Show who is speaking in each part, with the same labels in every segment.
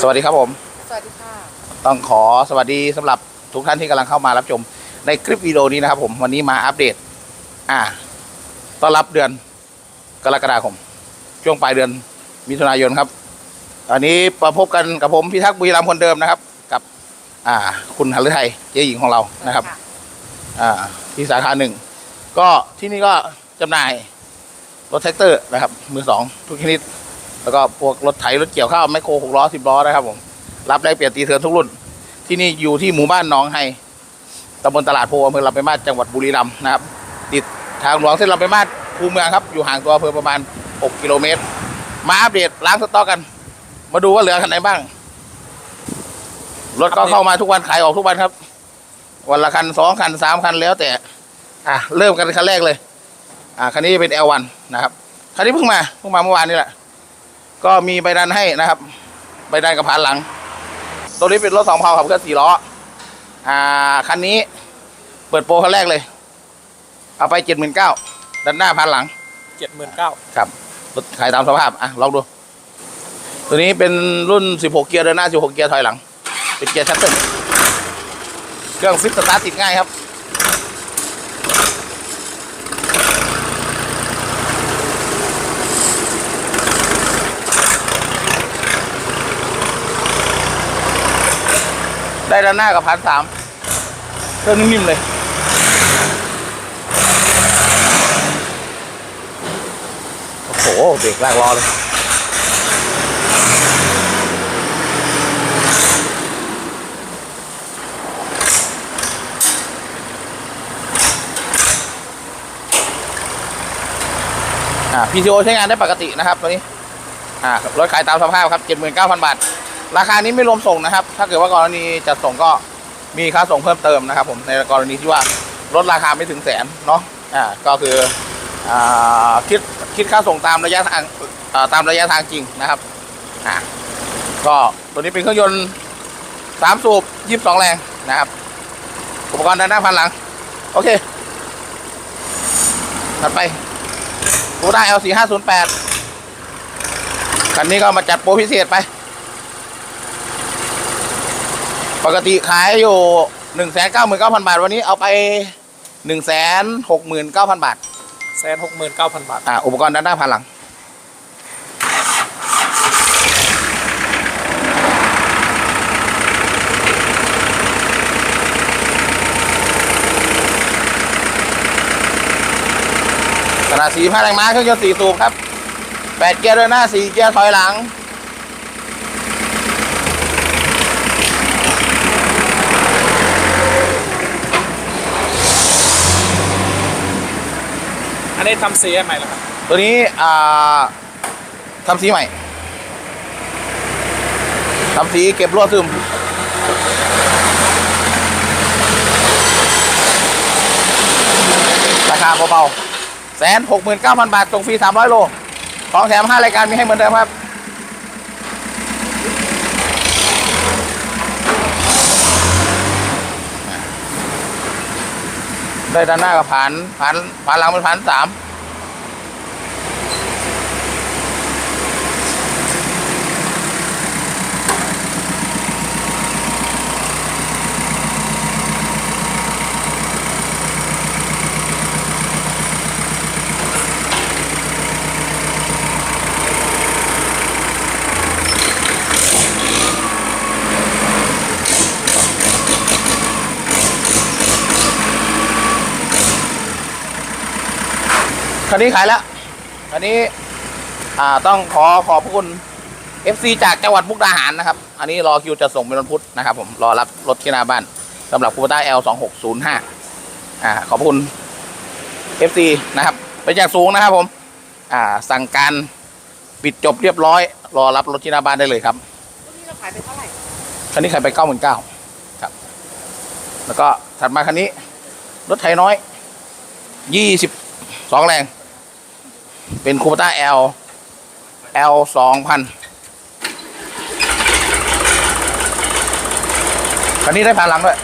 Speaker 1: สวัสดีครับผม
Speaker 2: สวัสดีค่ะ
Speaker 1: ต้องขอสวัสดีสำหรับทุกท่านที่กำลังเข้ามารับชม ในคลิปวิดีโอนี้นะครับผมวันนี้มาอัปเดต อ่าต้อนรับเดือนกรกฎาคม ช่วงปลายเดือนมิถุนายนครับตอนนี้มาพบกันกับผมพิทักษ์บุรีรัมย์คนเดิมนะครับ กับ อ่า คุณหฤทัยเจ๊หญิงของเรานะครับ อ่า ที่สาขาหนึ่งก็ที่นี่ก็จำหน่ายรถแท็กเตอร์นะครับ มือสองทุกชนิด แล้วก็พวกรถไถรถเกี่ยวข้าวแมคโครหกล้อสิบล้อนะครับผมรับได้เปลี่ยนตีเทือนทุกรุ่น ที่นี่อยู่ที่หมู่บ้านหนองไฮตำบลตลาดโพอำเภอลำปางมาศจังหวัดบุรีรัมย์นะครับ ติดทางหลวงเส้นลำปางมาศคูเมืองครับ อยู่ห่างตัวอำเภอประมาณ 6 กิโลเมตร มาอัปเดตล้างสต็อกกัน มาดูว่าเหลือคันไหนบ้าง รถก็เข้ามาทุกวันขายออกทุกวันครับ วันละคันสองคันสามคันแล้วแต่ อะเริ่มกันคันแรกเลย อ่าคันนี้เป็น L1 นะครับ คันนี้เพิ่งมาเพิ่งมาเมื่อวานนี่แหละ ก็มีใบดันให้นะครับใบดันกับผานหลัง ตัวนี้เป็นรถสองเพาขับเคลื่อนสี่ล้ออ่าคันนี้เปิดโปรคันแรกเลย เอาไปเจ็ดหมื่นเก้าดันหน้าพันหลัง
Speaker 2: เจ็ดหมื่นเก้า
Speaker 1: ครับรถขายตามสภาพอะลองดู ตัวนี้เป็นรุ่น16เกียร์เดินหน้า16เกียร์ถอยหลัง เป็นเกียร์ชัตเตอร์เครื่องฟิตสตาร์ทติดง่ายครับ ได้ด้านหน้ากับพันสามเครื่องนิ่มๆเลย โอ้โหเบรกลากล้อเลยอ่า PCO ใช้งานได้ปกตินะครับตัวนี้ อ่า รถขายตามสภาพครับ 79,000 บาท ราคานี้ไม่รวมส่งนะครับ ถ้าเกิดว่ากรณีจะส่งก็มีค่าส่งเพิ่มเติมนะครับ ผมในกรณีที่ว่าลดราคาไม่ถึงแสนเนาะอ่าก็คืออ่าคิดคิดค่าส่งตามระยะทางอ่าตามระยะทางจริงนะครับอ่าก็ตัวนี้เป็นเครื่องยนต์สามสูบยี่สิบสองแรงนะครับอุปกรณ์ด้านหน้าพันหลัง โอเคถัดไปกูได้ L 4 5 0 8 คันนี้ก็มาจัดโปรพิเศษไป ปกติขายอยู่หนึ่งแสนเก้าหมื่นเก้าพันบาท วันนี้เอาไปหนึ่งแสนหกหมื่นเก้าพันบาท
Speaker 2: แสนหกหมื่นเก้าพันบาท
Speaker 1: อ่าอุปกรณ์ด้านหน้าพันหลัง ขนาดสีพันแรงม้าเครื่องยนต์สี่สูบครับแปดเกียร์เดินหน้าสี่เกียร์ถอยหลัง
Speaker 2: นี้ทำสีให้ใหม่แล้วครับ
Speaker 1: ตัวนี้อ่าทำสีใหม่ทำสีเก็บรั่วซึมราคาเบาๆแสนหกหมื่นเก้าพันบาทส่งฟรีสามร้อยโลของแถมห้ารายการมีให้เหมือนเดิมครับ ได้ด้านหน้ากับผ่านผ่านผ่านหลังเป็นผ่านสาม คันนี้ขายแล้วคันนี้อ่าต้องขอขอบพระคุณ FC จากจังหวัดมุกดาหารนะครับ อันนี้รอคิวจะส่งเป็นวันพุธนะครับ ผมรอรับรถที่หน้าบ้านสำหรับคูปต้า L 2 6 0 5อ่าขอบพระคุณ FC นะครับเป็นอย่างสูงนะครับผมอ่าสั่งการปิดจบเรียบร้อย รอรับรถที่หน้าบ้านได้เลยครับ
Speaker 2: วันนี้เราขายไปเท่าไหร่
Speaker 1: คันนี้ขายไปเก้าหมื่นเก้าครับ แล้วก็ถัดมาคันนี้ รถไถน้อยยี่สิบสองแรง เป็นคูปต้า L L สองพันคันนี้ได้ผ่านหลังด้วย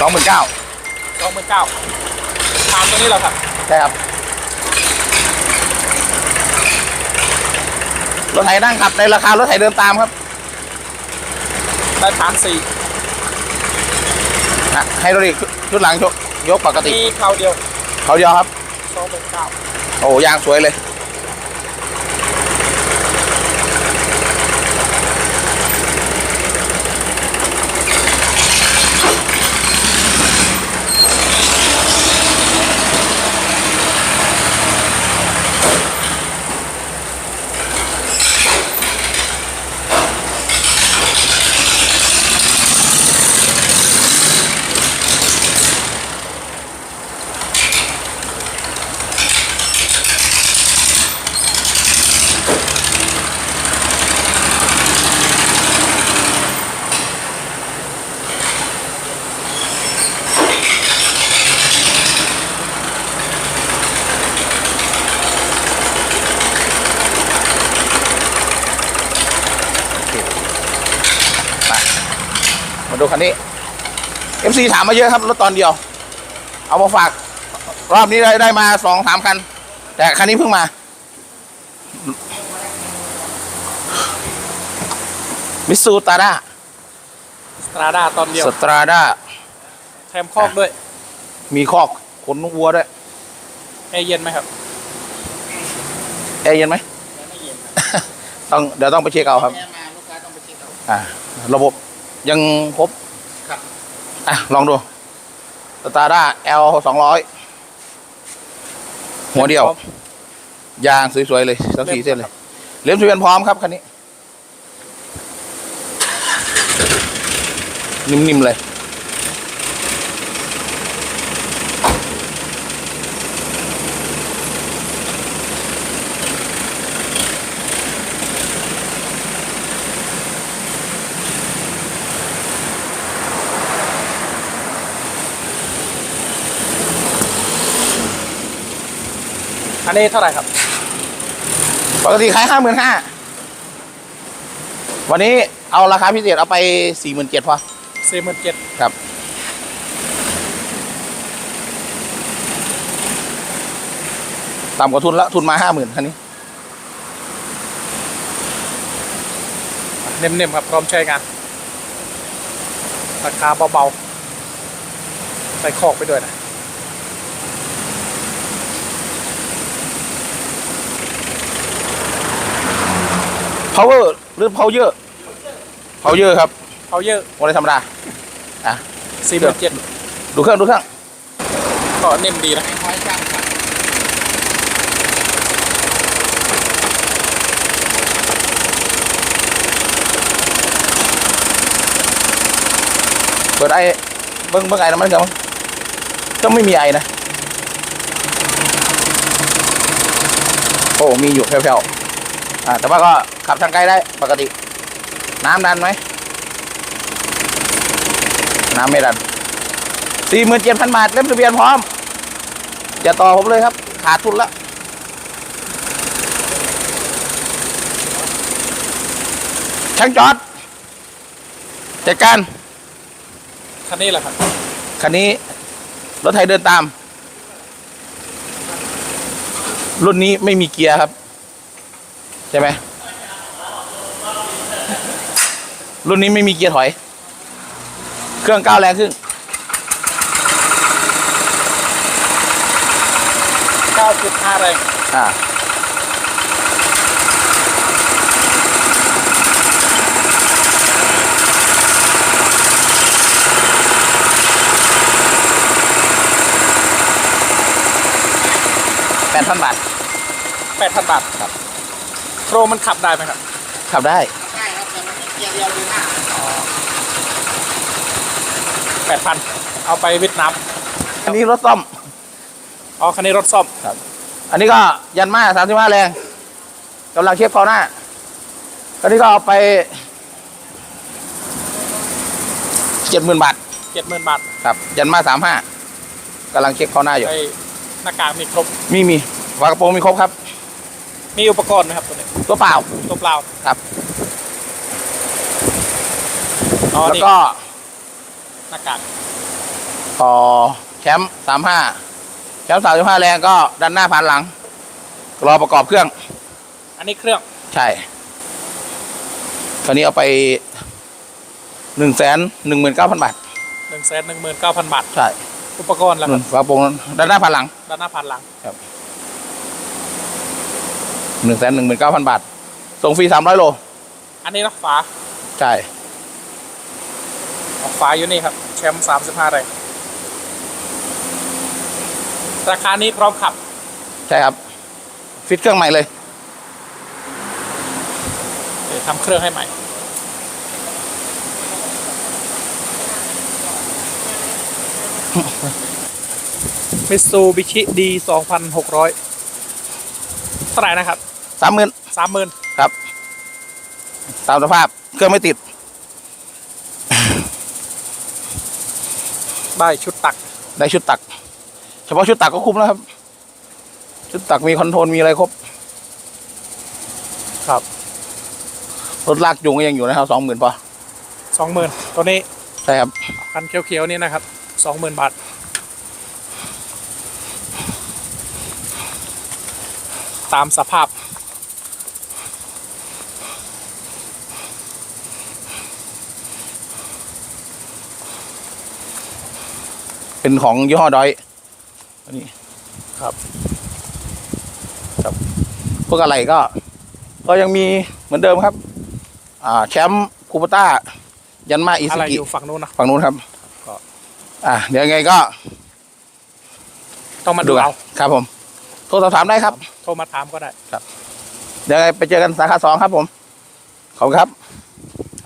Speaker 1: สองหมื่นเก้า
Speaker 2: สองหมื่นเก้าตามตัวนี้เหรอครับ
Speaker 1: ใช่ครับ รถไถนั่งขับในราคารถไถเดินตามครับ
Speaker 2: ได้ฐานสี่
Speaker 1: อะไฮดรอลิกชุดหลังยกยกปกติ
Speaker 2: มีเขาเดียว
Speaker 1: เขาเดียวครับ
Speaker 2: สองหมื่นเก้า
Speaker 1: โอ้ยางสวยเลย ดูคันนี้ MC ถามมาเยอะครับรถตอนเดียว เอามาฝาก รอบนี้ได้ได้มาสองสามคัน แต่คันนี้เพิ่งมา มิสูตาด้า
Speaker 2: สตราด้าตอนเดียว
Speaker 1: สตราด้า
Speaker 2: แถมคอกด้วย
Speaker 1: มีคอกขนวัวด้วย
Speaker 2: แอร์เย็นไหมครับ
Speaker 1: แอร์เย็นไหม
Speaker 2: ไม่เย็น
Speaker 1: ต้องเดี๋ยวต้องไปเช็คเอาครับ
Speaker 2: แอร์มาลูกค้าต้องไปเช็คเอา
Speaker 1: อ่า ระบบ ยังครบ
Speaker 2: ครับ
Speaker 1: อะ ลองดูสตาร์ด้า L สองร้อยหัวเดียว ยางสวยๆเลยทั้งสี่เส้นเลย เล่มทะเบียนพร้อมครับคันนี้ นิ่มๆเลย
Speaker 2: อันนี้เท่าไหร่ครับ
Speaker 1: ปกติขายห้าหมื่นห้าวันนี้เอาราคาพิเศษเอาไปสี่หมื่นเจ็ดพอ
Speaker 2: สี่หมื่นเจ็ด
Speaker 1: ครับ ต่ำกว่าทุนละทุนมาห้าหมื่นคันนี้
Speaker 2: เน็มๆครับพร้อมใช้งานราคาเบาๆ ใส่คอกไปด้วยนะ
Speaker 1: power หรือ power power ครับ
Speaker 2: เขาเยอะ
Speaker 1: วันธรรมดาอะ
Speaker 2: สี่หมื่นเจ็ด
Speaker 1: ดูเครื่องดูเครื่อง
Speaker 2: ก็เน็มดีนะ
Speaker 1: เปิดไอเบิ้งเบิ้งไอน้ำมันกันมั้งก็ไม่มีไอนะ โอ้ มีอยู่แผ่วๆ อ่าแต่ว่าก็ขับทางไกลได้ปกติ น้ำดันไหม น้ำไม่ดันสี่หมื่นเจ็ดพันบาทเล่มทะเบียนพร้อม อย่าต่อผมเลยครับ ขาดทุนละช่างจอดจัดการ
Speaker 2: คันนี้แหละครับ
Speaker 1: คันนี้ รถไทยเดินตาม รุ่นนี้ไม่มีเกียร์ครับ ใช่ไหมรุ่นนี้ไม่มีเกียร์ถอย เครื่องก้าวแรงขึ้น
Speaker 2: 9.5แรง
Speaker 1: อ่าแปดพันบาท
Speaker 2: 8,000บาทครับ โครมันขับได้ไหมครับ
Speaker 1: ขับได้
Speaker 2: ได้ครับแต่มันเกียร์เดียวดีมาก8,000เอาไปวิทย์น้
Speaker 1: อันนี้รถซ่อมำ
Speaker 2: อ๋อคันนี้รถซ่อม
Speaker 1: อันนี้ก็ยันมาสามสิบห้าแรงกำลังเช็คเขาหน้าอันนี้ก็เอาไปเจ็ดหมื่นบาท
Speaker 2: 70,000บาท
Speaker 1: ครับ ยันมาสามห้ากำลังเช็คเขาหน้าอยู่
Speaker 2: ไอ้หน้ากากมีครบ
Speaker 1: มีมีฝากระโปรงมีครบครับ
Speaker 2: มีอุปกรณ์ไหมครับตัวนี้
Speaker 1: ตัวเปล่า
Speaker 2: ตัวเปล่า
Speaker 1: ครับ
Speaker 2: อ๋อ
Speaker 1: แล้ว
Speaker 2: นี่
Speaker 1: ก็
Speaker 2: หน้ากาก
Speaker 1: ต่อแชมป์สามห้าแชมป์สามสิบห้าแรงก็ดันหน้าผ่านหลัง รอประกอบเครื่อง
Speaker 2: อันนี้เครื่อง
Speaker 1: ใช่ตอนนี้เอาไปหนึ่งแสนหนึ่งหมื่นเก้าพันบาท
Speaker 2: หนึ่งแสนหนึ่งหมื่นเก้าพันบาท
Speaker 1: ใช่
Speaker 2: อุปกรณ์แล้วค
Speaker 1: นุ่
Speaker 2: รั
Speaker 1: น
Speaker 2: บ
Speaker 1: ฝาโปรงด้านหน้าผ่านหลัง
Speaker 2: ด้านหน้าผ่านหลัง
Speaker 1: หนึ่งแสนหนึ่งหมื่นเก้าพันบาท ส่งฟรีสามร้อยโล
Speaker 2: อันนี้นะฝา
Speaker 1: ใช่
Speaker 2: ออกฝาอยู่นี่ครับ แชมป์สามสิบห้าแรงราคานี้พร้อมขับ
Speaker 1: ใช่ครับ ฟิตเครื่องใหม่เลย
Speaker 2: เดี๋ยวทำเครื่องให้ใหม่มิตซูบิชิดีสองพันหกร้อยเท่าไหร่นะครับ
Speaker 1: สามหมื่น
Speaker 2: สามหมื่น
Speaker 1: ครับ ตามสภาพเครื่องไม่ติด
Speaker 2: ได้ชุดตัก
Speaker 1: ได้ชุดตัก เฉพาะชุดตักก็คุ้มแล้วครับ ชุดตักมีคอนโทรลมีอะไรครบ
Speaker 2: ครับ
Speaker 1: รถลากจูงก็ยังอยู่นะครับสองหมื่นพอ
Speaker 2: สองหมื่นตัวนี้
Speaker 1: ใช่ครับ
Speaker 2: คันเขียวๆนี่นะครับสองหมื่นบาทตามสภาพ
Speaker 1: เป็นของยี่ห้อดอยอันนี้
Speaker 2: ครับ
Speaker 1: ครับ พวกอะไรก็ ก็ยังมีเหมือนเดิมครับ อ่า แชมป์คูปต้า ยันมาอิ
Speaker 2: อะ
Speaker 1: ส
Speaker 2: ไร
Speaker 1: กิ
Speaker 2: อยู่ฝั่งนู้นนะ
Speaker 1: ฝั่งนู้นครับ
Speaker 2: ก็
Speaker 1: อ่าเดี๋ยวยังไงก็
Speaker 2: ต้องมาดู
Speaker 1: กัน
Speaker 2: เอา
Speaker 1: ครับผม โทรสอบถามได้ครับ
Speaker 2: โทรมาถามก็ได้
Speaker 1: เดี๋ยวยังไงไปเจอกันสาขาสองครับผม ขอบคุณครับ